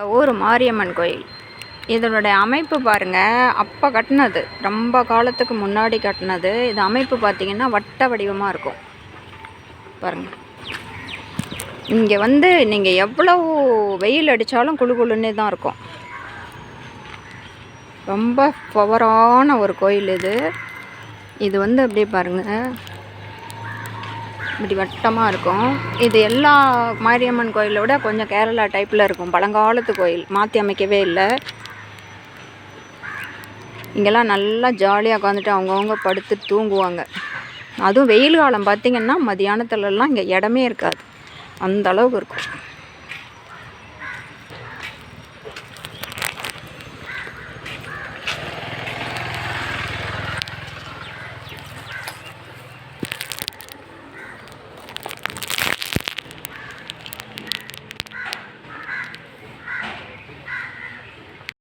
எங்கள் ஊர் மாரியம்மன் கோயில். இதனுடைய அமைப்பு பாருங்கள் அப்போ கட்டினது ரொம்ப காலத்துக்கு முன்னாடி கட்டினது. இது அமைப்பு பார்த்தீங்கன்னா வட்ட வடிவமாக இருக்கும். பாருங்கள் இங்கே வந்து நீங்கள் எவ்வளவு வெயில் அடித்தாலும் குளு குளுன்னே தான் இருக்கும். ரொம்ப பவரான ஒரு கோயில் இது. இது வந்து அப்படியே பாருங்கள் இப்படி வட்டமாக இருக்கும். இது எல்லா மாரியம்மன் கோயிலை விட கொஞ்சம் கேரளா டைப்பில் இருக்கும். பழங்காலத்து கோயில். மாற்றி அமைக்கவே இல்லை. இங்கெல்லாம் நல்லா ஜாலியாக உட்காந்துட்டு அவங்கவுங்க படுத்து தூங்குவாங்க. அதுவும் வெயில் காலம் பார்த்திங்கன்னா மதியானத்துலலாம் இங்கே இடமே இருக்காது. அந்த அளவுக்கு இருக்கும்.